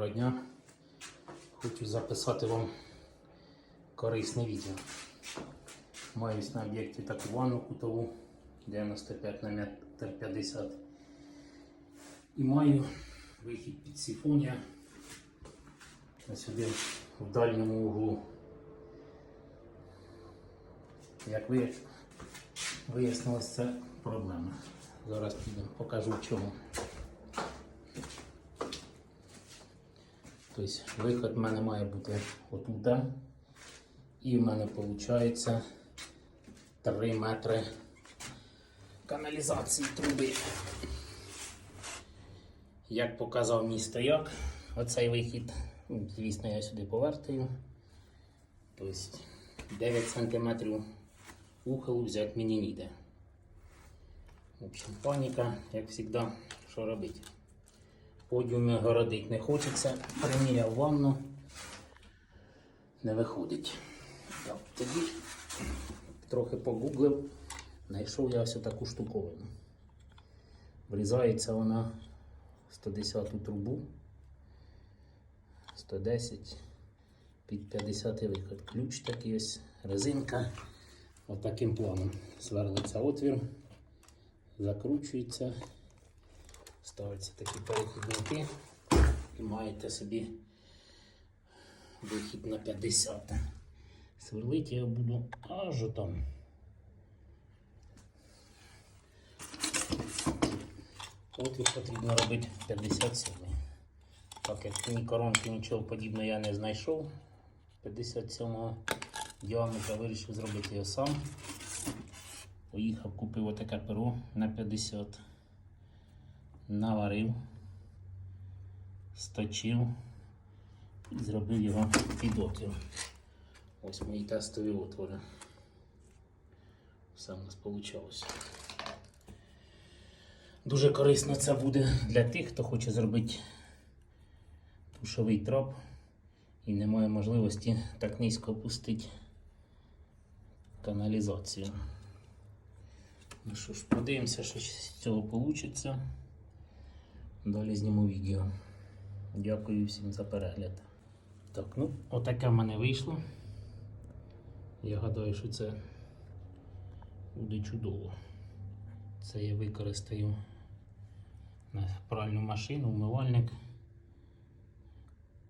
Доброго дня. Хочу записати вам корисне відео. Маю на об'єкті таку ванну кутову 95 на метр 50. І маю вихід під сифонія сюди в дальньому углу. Як ви вияснилось, це проблема. Зараз підемо, покажу в чому. Тобто виход в мене має бути отут. І в мене виходить 3 метри каналізації труби. Як показав мій стояк, оцей вихід, ну, звісно, я сюди повертаю. Тобто 9 см ухилу взяти мені ніде. В общем, паніка, як завжди, що робити. Подіуми городить не хочеться, приміряв ванну, не виходить. Так, тоді трохи погуглив, знайшов я ось таку штуковину. Врізається вона в 110 трубу, 110 під 50 виход. Ключ такий ось, резинка. Отаким планом сверлиться отвір, закручується. Ставиться такі перехідники і маєте собі вихід на 50. Сверлити я буду аж там. Отвір потрібно робити 57. Так як ні коронки, нічого подібного я не знайшов. 57 діаметра вирішив зробити його сам. Поїхав, купив отаке перо на 50 наварив, сточив і зробив його під. Ось мої тестові отвори. Все в нас вийшло. Дуже корисно це буде для тих, хто хоче зробити тушовий трап і не має можливості так низько опустити каналізацію. Ну що ж, подивимося, що з цього вийде. Далі зніму відео. Дякую всім за перегляд. Так, ну, отаке в мене вийшло. Я гадаю, що це буде чудово. Це я використаю на пральну машину, умивальник.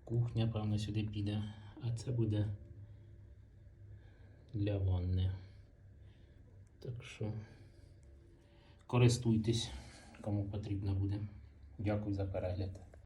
Кухня, певно, сюди піде, а це буде для ванни. Так що користуйтесь, кому потрібно буде. Дякую за перегляд.